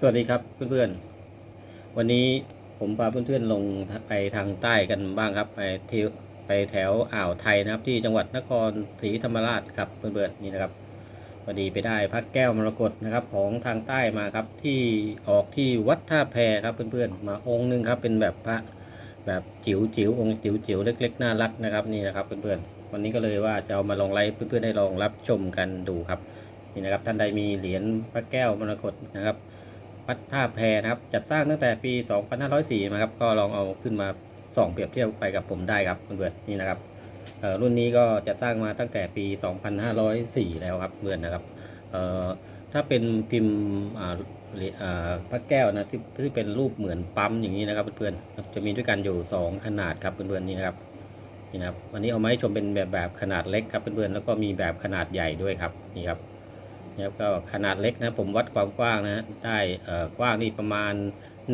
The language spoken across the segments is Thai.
สวัสดีครับเพื่อนๆ วันนี้ผมพาเพื่อนๆลงไปทางใต้กันบ้างครับ ไปเที่ยวไปแถวอ่าวไทยนะครับ ที่จังหวัดนครศรีธรรมราชครับเพื่อนๆนี่นะครับพอดีไปได้พระแก้วมรกตนะครับของทางใต้มาครับที่ออกที่วัดท่าแพครับเพื่อนๆ มาองค์หนึงครับเป็นแบบพระแบบจิ๋วจิ๋วองค์จิ๋วจิ๋วเล็ก ๆ น่ารักนะครับนี่นะครับเพื่อนๆวันนี้ก็เลยว่าจะเอามาลองไลฟ์เพื่อนๆได้ลองรับชมกันดูครับนี่นะครับท่านใดมีเหรียญพระแก้วมรกตนะครับ วัดท่าแพนะครับ จัดสร้างตั้งแต่ปี 2504นะครับ ก็ลองเอาขึ้นมาส่องเปรียบเทียบไปกับผมได้ครับเพื่อนๆนี่นะครับรุ่นนี้ก็จัดสร้างมาตั้งแต่ปี 2504 แล้วครับเพื่อนนะครับถ้าเป็นพิมพ์พระแก้วนะที่ที่เป็นรูปเหมือนปั๊มอย่างนี้นะครับเพื่อนๆจะมีด้วยกันอยู่ 2 ขนาดครับเพื่อนๆนี่นะครับนี่นะครับวันนี้เอามาให้ชมเป็นแบบแบบขนาดเล็กครับเพื่อนๆแล้วก็มีแบบขนาดใหญ่ด้วยครับนี่ครับ นะครับก็ขนาดเล็กนะผมวัดความกว้างนะได้กว้างนี่ประมาณ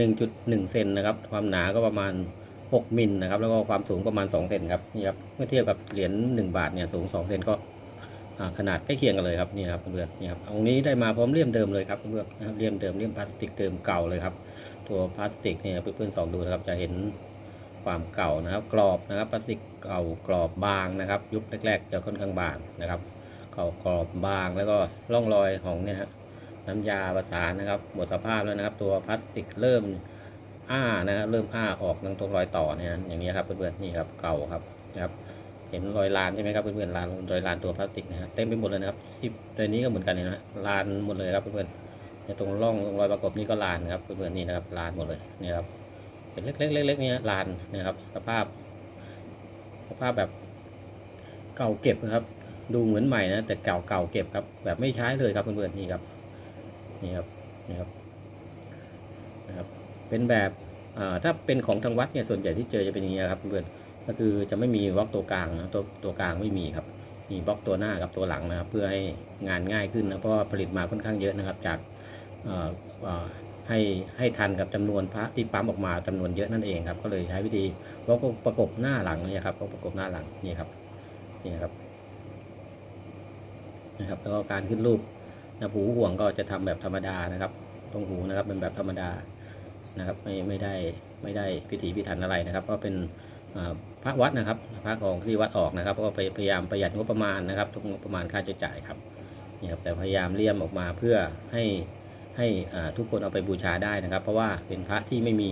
1.1 เซนนะครับ ความหนาก็ประมาณ 6มิลนะครับ แล้วก็ความสูงประมาณ 2 เซนครับนี่ครับเมื่อเทียบกับเหรียญ1 บาทเนี่ยสูง 2 เซนก็ขนาดใกล้เคียงกันเลยครับนี่ครับเพื่อนนี่ครับองค์นี้ได้มาพร้อมเลี่ยมเดิมเลยครับเพื่อนนะครับเลี่ยมเดิมเลี่ยมพลาสติกเดิมเก่าเลยครับตัวพลาสติกเนี่ยเพื่อนๆสองดูนะครับจะเห็นความเก่านะครับ กรอบนะครับพลาสติกเก่ากรอบบางนะครับ ยุคแรกๆจะค่อนข้างบางนะครับ เก่ากรอบบางแล้วก็ร่องรอยของเนี่ยฮะน้ำยาประสานนะครับ หมดสภาพแล้วนะครับ ตัวพลาสติกเริ่มอ้านะครับเริ่มอ้าออกตรงตรงรอยต่อเนี่ยนะอย่างนี้ครับเพื่อนๆนี่ครับเก่าครับนะครับเห็นรอยลานใช่ไหมครับเพื่อนๆลานรอยลานตัวพลาสติกนะฮะเต็มไปหมดเลยนะครับที่ตัวนี้ก็เหมือนกันเลยนะลานหมดเลยครับเพื่อนๆเนี่ยตรงร่องตรงรอยประกบนี่ก็ลานครับเพื่อนๆนี่นะครับลานหมดเลยนี่ครับเป็นเล็กๆเล็กๆเนี่ยลานนะครับ สภาพ สภาพแบบเก่าเก็บนะครับ ดูเหมือนใหม่นะ แต่เก่าเก่าเก็บครับ แบบไม่ใช้เลยครับเพื่อนๆนี่ครับนี่ครับนี่ครับนะครับ เป็นแบบอ่าถ้าเป็นของทางวัดเนี่ยส่วนใหญ่ที่เจอจะเป็นอย่างนี้ครับเพื่อนก็คือจะไม่มีบล็อกตัวกลางนะตัวตัวกลางไม่มีครับมีบล็อกตัวหน้ากับตัวหลังนะครับ เพื่อให้งานง่ายขึ้นนะเพราะว่าผลิตมาค่อนข้างเยอะนะครับ จากอ่อเอ่อให้ให้ทันกับจำนวนพระที่ปั๊มออกมาจำนวนเยอะนั่นเองครับ ก็เลยใช้วิธีบล็อกประกบหน้าหลังนี่ครับบล็อกประกบหน้าหลังนี่ครับนี่ครับ นะครับ แล้วก็การขึ้นรูปนะหูห่วงก็จะทำแบบธรรมดานะครับ ตรงหูนะครับเป็นแบบธรรมดานะครับ ไม่ไม่ได้ไม่ได้พิถีพิถันอะไรนะครับ ก็เป็นพระวัดนะครับพระของที่วัดออกนะครับ ก็ไปพยายามประหยัดงบประมาณนะครับทุกงบประมาณค่าใช้จ่ายครับนี่ครับแต่พยายามเลี่ยมออกมาเพื่อให้ให้ทุกคนเอาไปบูชาได้นะครับ เพราะว่าเป็นพระที่ไม่มี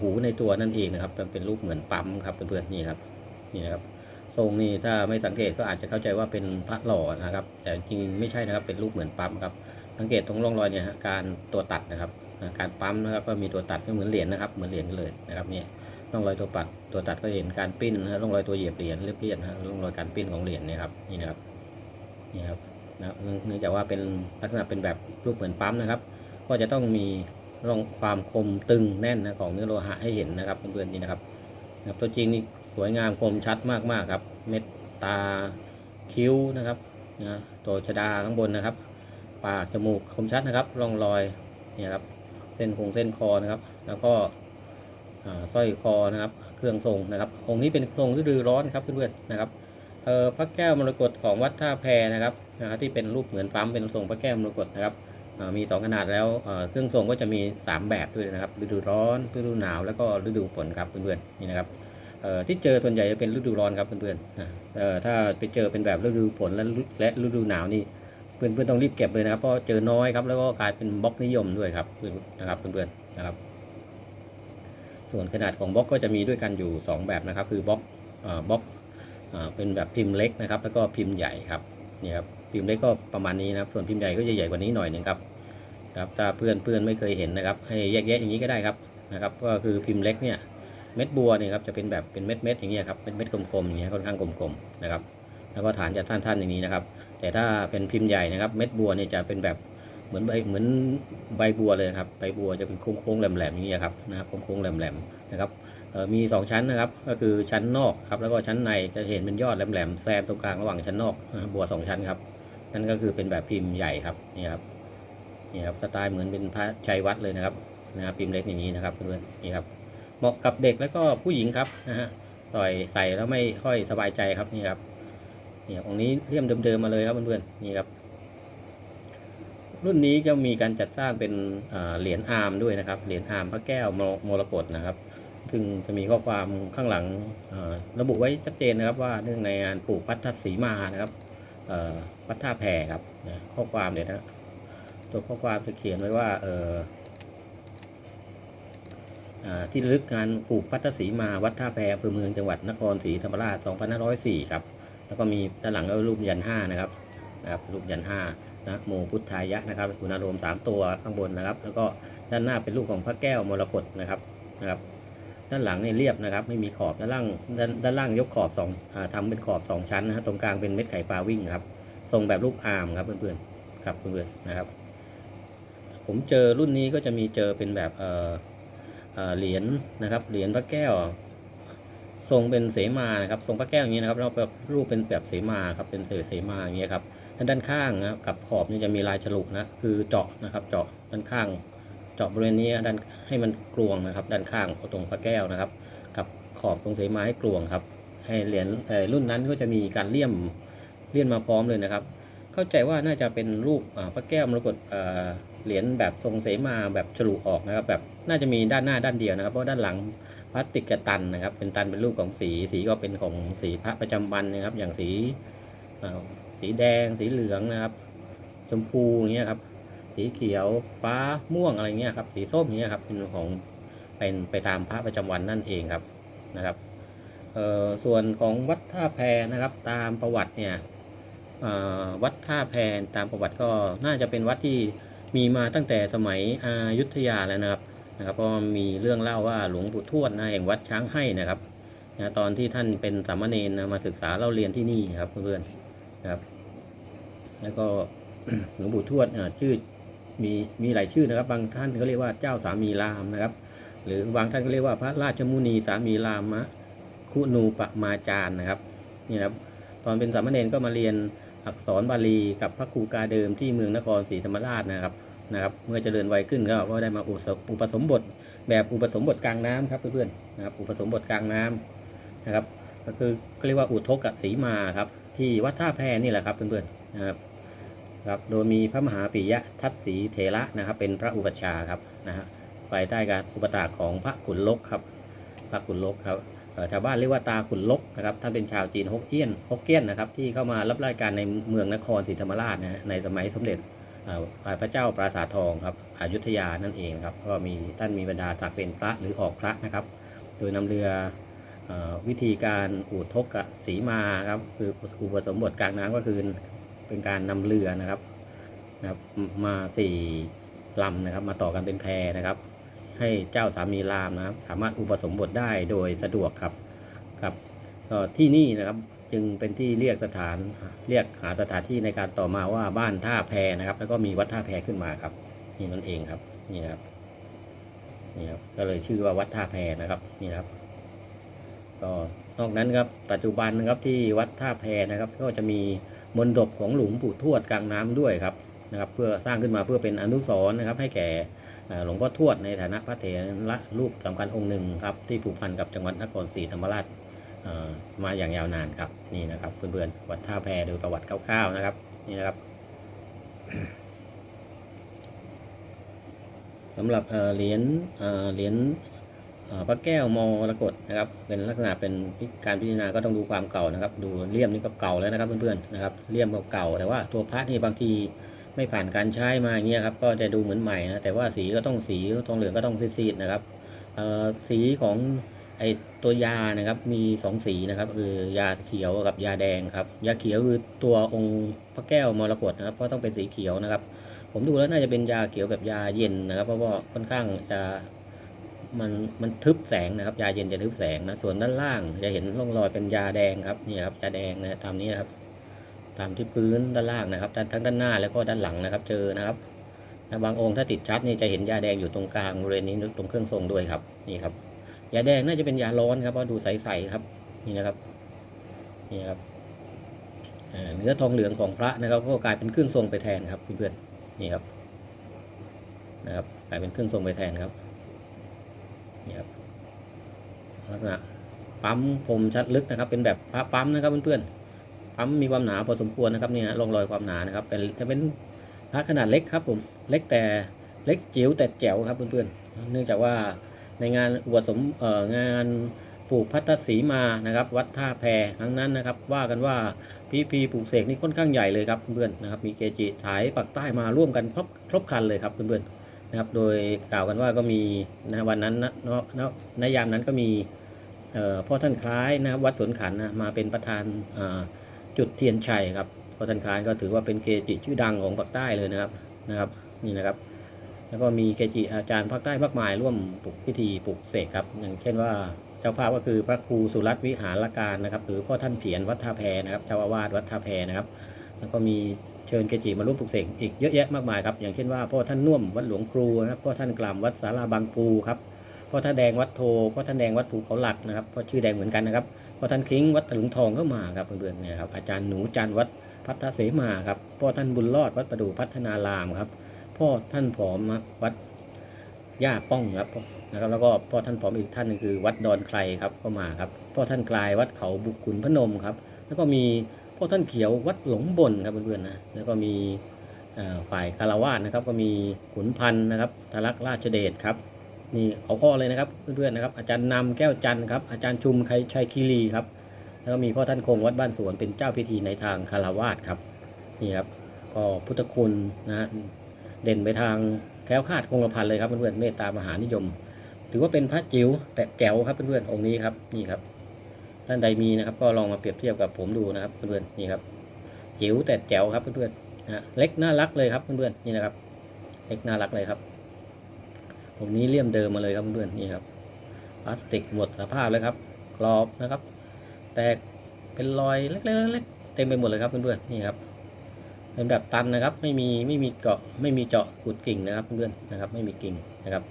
หูในตัวนั่นเองนะครับ เป็นเป็นรูปเหมือนปั๊มครับเพื่อนๆนี่ครับนี่นะครับ ทรงนี่ถ้าไม่สังเกตก็อาจจะเข้าใจว่าเป็นพระหล่อนะครับ แต่จริงไม่ใช่นะครับเป็นรูปเหมือนปั๊มครับสังเกตตรงร่องรอยเนี่ยฮะการตัวตัดนะครับการปั๊มนะครับก็มีตัวตัดไม่เหมือนเหรียญนะครับเหมือนเหรียญเลยนะครับเนี่ยร่องรอยตัวปัดตัวตัดก็เห็นการปิ้นนะร่องรอยตัวเหยียบเหรียญเรียบๆนะฮะร่องรอยการปิ้นของเหรียญเนี่ยครับนี่นะครับนี่ครับนะเนื่องจากว่าเป็นลักษณะเป็นแบบรูปเหมือนปั๊มนะครับ ก็จะต้องมีร่องความคมตึงแน่นนะของเนื้อโลหะให้เห็นนะครับเพื่อนๆนี่นะครับนะครับตัวจริงนี่ วยงามคมชัดมากๆครับ เม็ดตาคิ้วนะครับนะตัวชดาข้างบนนะครับ ปากจมูกคมชัดนะครับร่องรอยเนี่ยครับเส้นคงเส้นคอนะครับ แล้วก็อ่าสร้อยคอนะครับ เครื่องทรงนะครับองค์นี้เป็นทรงฤดูร้อนครับเพื่อนๆนะครับเอ่อพระแก้วมรกตของวัดท่าแพนะครับนะครับที่เป็นรูปเหมือนปั๊มเป็นทรงพระแก้วมรกตนะครับมีสองขนาดแล้วเออเครื่องทรงก็จะมีสามแบบด้วยนะครับฤดูร้อนฤดูหนาวแล้วก็ฤดูฝนครับเพื่อนๆนี่นะครับ ที่เจอส่วนใหญ่จะเป็นฤดูร้อนครับเพื่อนๆนะเอ่อถ้าไปเจอเป็นแบบฤดูฝนและฤและฤดูหนาวนี่เพื่อนๆต้องรีบเก็บเลยนะครับเพราะเจอน้อยครับแล้วก็กลายเป็นบล็อกนิยมด้วยครับนะครับเพื่อนๆนะครับ ส่วนขนาดของบล็อกก็จะมีด้วยกันอยู่ 2 แบบนะครับ คือบล็อกบล็อกเป็นแบบพิมพ์เล็กนะครับ แล้วก็พิมพ์ใหญ่ครับนี่ครับพิมพ์เล็กก็ประมาณนี้นะครับส่วนพิมพ์ใหญ่ก็จะใหญ่กว่านี้หน่อยนึงครับครับถ้าเพื่อนเพื่อนไม่เคยเห็นนะครับ ให้แยกแยะอย่างนี้ก็ได้ครับนะครับ ก็คือพิมพ์เล็กเนี่ย เม็ดบัวเนี่ยครับจะเป็นแบบเป็นเม็ดเม็ดๆอย่างเงี้ยครับเป็นเม็ดกลมๆอย่างเงี้ยค่อนข้างกลมๆนะครับ แล้วก็ฐานจะท่านๆอย่างนี้นะครับ แต่ถ้าเป็นพิมพ์ใหญ่นะครับ เม็ดบัวเนี่ยจะเป็นแบบเหมือนใบเหมือนใบบัวเลยนะครับใบบัวจะเป็นโค้งๆแหลมๆอย่างนี้ยครับนะครับโค้งๆแหลมๆนะครับมีสองชั้นนะครับ ก็คือชั้นนอกครับแล้วก็ชั้นในจะเห็นเป็นยอดแหลมๆแซมตรงกลางระหว่างชั้นนอกบัวสองชั้นครับนั่นก็คือเป็นแบบพิมพ์ใหญ่ครับนี่ครับนี่ครับสไตล์เหมือนเป็นพระชัยวัดเลยนะครับนะครับพิมพ์เล็กอย่างนี้นะครับเพื่อนๆนี่ครับ เหมาะกับเด็กแล้วก็ผู้หญิงครับนะฮะต่อยใส่แล้วไม่ค่อยสบายใจครับนี่ครับนี่ครับองนี้เลี่ยมเดิมๆมาเลยครับเพื่อนๆนี่ครับ รุ่นนี้จะมีการจัดสร้างเป็นเหรียญอาร์มด้วยนะครับเหรียญอาร์มพระแก้วมรมรกตนะครับ ซึ่งจะมีข้อความข้างหลังระบุไว้ชัดเจนนะครับ ว่าเนื่องในงานปลูกพัทธสีมานะครับเอ่อวัท่าแพครับข้อความเดี๋ยวนะตัวข้อความจะเขียนไว้ว่าเอ่ออ่า ที่ระลึกงานปลูกพัทธสีมาวัดท่าแพอำเภอเมืองจังหวัดนครศรีธรรมราช 2504 ครับ แล้วก็มีด้านหลังก็รูปยันห้านะครับนะครับรูปยันห้านะโมพุทธายะนะครับคุณอารมณ์สามตัวข้างบนนะครับ แล้วก็ด้านหน้าเป็นรูปของพระแก้วมรกตนะครับนะครับด้านหลังเนี่ยเรียบนะครับ ไม่มีขอบด้านล่างด้านด้านล่างยกขอบสองอาทำเป็นขอบสองชั้นนะฮะตรงกลางเป็นเม็ดไข่ปลาวิ่งครับทรงแบบรูปอาร์มครับเพื่อนๆครับเพื่อนๆนะครับ ผมเจอรุ่นนี้ก็จะมีเจอเป็นแบบเอ่อ เหรียญนะครับเหรียญพระแก้ว ทรงเป็นเสมานะครับ ทรงพระแก้วอย่างนี้นะครับแล้วแบบรูปเป็นแบบเสมาครับเป็นเศษเสมาอย่างเงี้ยครับแล้วด้านข้างนะครับกับขอบนี่จะมีลายฉลุนะคือเจาะนะครับ เจาะด้านข้าง เจาะบริเวณนี้ด้านให้มันกลวงนะครับ ด้านข้างตรงพระแก้วนะครับ กับขอบตรงเสมาให้กลวงครับให้เหรียญรุ่นนั้นก็จะมีการเลี่ยมเลี่ยนมาพร้อมเลยนะครับ เข้าใจว่าน่าจะเป็นรูปพระแก้วมรกตเหรียญแบบทรงเสมาแบบฉลุออกนะครับ แบบน่าจะมีด้านหน้าด้านเดียวนะครับ เพราะด้านหลังพลาสติกกระตันนะครับ เป็นตันเป็นรูปของสีสีก็เป็นของสีพระประจำวันนะครับ อย่างสีสีแดง สีเหลืองนะครับ ชมพูอย่างเงี้ยครับ สีเขียวฟ้าม่วงอะไรเงี้ยครับ สีส้มอย่างเงี้ยครับเป็นของเป็นไปตามพระประจำวันนั่นเองครับนะครับส่วนของวัดท่าแพนะครับตามประวัติเนี่ย วัดท่าแพนตามประวัติก็น่าจะเป็นวัดที่มีมาตั้งแต่สมัยอายุทยาแล้วนะครับนะครับเพราะมีเรื่องเล่าว่าหลวงปู่ทวดนะแห่งวัดช้างให้นะครับนะตอนที่ท่านเป็นสามเณรนะมาศึกษาเล่าเรียนที่นี่ครับเพื่อนๆนะครับ แล้วก็หลวงปู่ทวดชื่อมีมีหลายชื่อนะครับ บางท่านก็เรียกว่าเจ้าสามีรามนะครับ หรือบางท่านก็เรียกว่าพระราชมุนีสามีรามะคุนูปมาจารย์นะครับนี่ครับ ตอนเป็นสามเณรก็มาเรียน อักษรบาลีกับพระครูกาเดิมที่เมืองนครศรีธรรมราชนะครับนะครับ เมื่อเจริญวัยขึ้นก็ก็ได้มาอุปสมอุปสมบทแบบอุปสมบทกลางน้ำครับเพื่อนๆนะครับอุปสมบทกลางน้ำนะครับ ก็คือก็เรียกว่าอุทกสีมาครับที่วัดท่าแพนี่แหละครับเพื่อนๆนะครับครับโดยมีพระมหาปิยะทัตสีเถระนะครับ เป็นพระอุปัชฌาย์ครับนะฮะไปใต้การอุปถากของพระขุนลกครับ พระขุนลกครับเอ่อ ชาวบ้านเรียกว่าตาขุนลกนะครับท่านเป็นชาวจีนฮกเกี้ยนฮกเกี้ยนนะครับที่เข้ามารับราชการในเมืองนครศรีธรรมราชนะในสมัยสมเด็จพระเจ้าปราสาททองครับอยุธยานั่นเองครับก็มีท่านมีบรรดาศักดิ์เป็นพระหรือออกพระนะครับ โดยนำเรืออวิธีการอูทกกสีมาครับคืออุปสมบทกลางน้ำก็คือเป็นการนำเรือนะครับนะครับมาสี่ลำนะครับมาต่อกันเป็นแพนะครับ ให้เจ้าสามีรามนะครับ สามารถอุปสมบทได้โดยสะดวกครับครับก็ที่นี่นะครับจึงเป็นที่เรียกสถานเรียกหาสถานที่ในการต่อมาว่าบ้านท่าแพนะครับ แล้วก็มีวัดท่าแพขึ้นมาครับ นี่นั่นเองครับ นี่นะครับนี่ครับก็เลยชื่อว่าวัดท่าแพนะครับนี่ครับก็นอกนั้นครับปัจจุบันนะครับที่วัดท่าแพนะครับ ก็จะมีมณฑปของหลวงปู่ทวดกลางน้ำด้วยครับ นะครับเพื่อสร้างขึ้นมาเพื่อเป็นอนุสรณ์นะครับให้แก่หลวงพ่อทวดในฐานะพระเถระรูปสำคัญองค์หนึ่งครับที่ผูกพันกับจังหวัดนครศรีธรรมราชมาอย่างยาวนานครับนี่นะครับเพื่อนๆวัดท่าแพโดยประวัติคร่าวๆนะครับนี่นะครับสำหรับเหรียญเหรียญพระแก้วมรกตนะครับเป็นลักษณะเป็นการพิจารณาก็ต้องดูความเก่านะครับ ดูเลี่ยมนี่ก็เก่าแล้วนะครับเพื่อนๆนะครับเลี่ยมก็เก่าแต่ว่าตัวพระนี่บางที ไม่ผ่านการใช้มาอย่างเงี้ยครับก็จะดูเหมือนใหม่นะแต่ว่าสีก็ต้องสีทองเหลืองก็ต้องซีดๆนะครับสีของไอตัวยานะครับมีสองสีนะครับคือยาเขียวกับยาแดงครับยาเขียวคือตัวองค์พระแก้วมรกตนะครับเพราะต้องเป็นสีเขียวนะครับ ผมดูแล้วน่าจะเป็นยาเขียวแบบยาเย็นนะครับ เพราะว่าค่อนข้างจะมันมันทึบแสงนะครับ ยาเย็นจะทึบแสงนะส่วนด้านล่างจะเห็นร่องรอยเป็นยาแดงครับนี่ครับยาแดงนะตามนี้ครับ ตามที่พื้นด้านล่างนะครับทั้งด้านหน้าแล้วก็ด้านหลังนะครับ เจอนะครับนะบางองค์ถ้าติดชัดนี่จะเห็นยาแดงอยู่ตรงกลางบริเวณนี้ตรงเครื่องทรงด้วยครับนี่ครับยาแดงน่าจะเป็นยาร้อนครับเพราะดูใสๆครับนี่นะครับนี่ครับเนื้อทองเหลืองของพระนะครับ ก็กลายเป็นเครื่องทรงไปแทนครับเพื่อนๆนี่ครับนะครับกลายเป็นเครื่องทรงไปแทนครับนี่ครับลักษณะปั๊มพรมชัดลึกนะครับ เป็นแบบพระปั๊มนะครับเพื่อนๆ ปั๊มมีความหนาพอสมควรนะครับเนี่ยร่องรอยความหนานะครับเป็นจะเป็นพระขนาดเล็กครับผมเล็กแต่เล็กจิ๋วแต่แจ๋วครับเพื่อนๆเนื่องจากว่าในงานอุปสมเอ่องานปลูกพัทธสีมานะครับ วัดท่าแพครั้งนั้นนะครับ ว่ากันว่าพีพีปลูกเสกนี่ค่อนข้างใหญ่เลยครับเพื่อนๆนะครับ มีเกจิถ่ายปักใต้มาร่วมกันครบครบครันเลยครับเพื่อนๆนะครับ โดยกล่าวกันว่าก็มีนะวันนั้นนะนะนะในยามนั้นก็มีเอ่อพ่อท่านคล้ายนะครับวัดสวนขันนะมาเป็นประธานอ่า จุดเทียนชัยครับพ่อท่านคายก็ถือว่าเป็นเกจิชื่อดังของภาคใต้เลยนะครับนะครับนี่นะครับ แล้วก็มีเกจิอาจารย์ภาคใต้มากมายร่วมปลุกพิธีปลุกเสกครับ อย่างเช่นว่าเจ้าภาพก็คือพระครูสุรัตน์วิหารการนะครับ หรือพ่อท่านเผียนวัดท่าแพนะครับเจ้าอาวาสวัดท่าแพนะครับ แล้วก็มีเชิญเกจิมาร่วมปลุกเสกอีกเยอะแยะมากมายครับอย่างเช่นว่าพ่อท่านน่วมวัดหลวงครูนะครับพ่อท่านกล่ำวัดสาราบางปูครับพ่อท่านแดงวัดโทพ่อท่านแดงวัดภูเขาหลักนะครับพ่อชื่อแดงเหมือนกันนะครับ พ่อท่านคิงวัดตะลุงทองก็มาครับเพื่อนๆเนี่ยครับอาจารย์หนูจันทร์วัดพัฒเสมาครับพ่อท่านบุญรอดวัดประดูพัฒนารามครับพ่อท่านผอมวัดย่าป้องครับนะครับแล้วก็พ่อท่านผอมอีกท่านนึงคือ วัดดอนไครครับก็มาครับพ่อท่านกลายวัดเขาบุกขุนพนมครับ แล้วก็มีพ่อท่านเขียววัดหลงบนครับเพื่อนๆนะแล้วก็มีฝ่ายคารวาสนะครับก็มีขุนพันธ์นะครับทลักราชเดชครับ นี่เขาข้อเลยนะครับเพื่อนๆนะครับอาจารย์นำแก้วจันทร์ครับอาจารย์ชุมไชัยคีรีครับแล้วก็มีพ่อท่านคงวัดบ้านสวนเป็นเจ้าพิธีในทางคารวาสครับนี่ครับก็พุทธคุณนะฮะเด่นไปทางแคล้วคลาดคงกระพันเลยครับเพื่อนๆเมตตามหานิยม ถือว่าเป็นพระจิ๋วแต่แจ๋วครับเพื่อนๆองค์นี้ครับนี่ครับท่านใดมีนะครับก็ลองมาเปรียบเทียบกับผมดูนะครับเพื่อนๆนี่ครับจิ๋วแต่แจ๋วครับเพื่อนๆนะเล็กน่ารักเลยครับเพื่อนๆนี่นะครับ เล็กน่ารักเลยครับ องนี้เลี่ยมเดิมมาเลยครับเพื่อนๆนี่ครับพลาสติกหมดสภาพเลยครับกรอบนะครับ แตกเป็นรอยเล็กๆๆเต็มไปหมดเลยครับเพื่อนๆนี่ครับเป็นแบบตันนะครับ ไม่มีไม่มีเกาะไม่มีเจาะขุดกิ่งนะครับเพื่อนๆนะครับ ไม่มีกิ่งนะครับ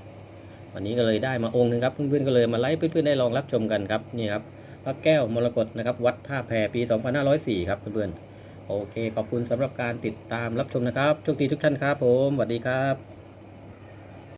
วันนี้ก็เลยได้มาองค์หนึงครับเพื่อนๆก็เลยมาไลฟ์เพื่อนๆได้ลองรับชมกันครับนี่ครับพระแก้วมรกตนะครับ วัดท่าแพปี 2504 ครับเพื่อนๆโอเค ขอบคุณสำหรับการติดตามรับชมนะครับโชคดีทุกท่านครับผมสวัสดีครับ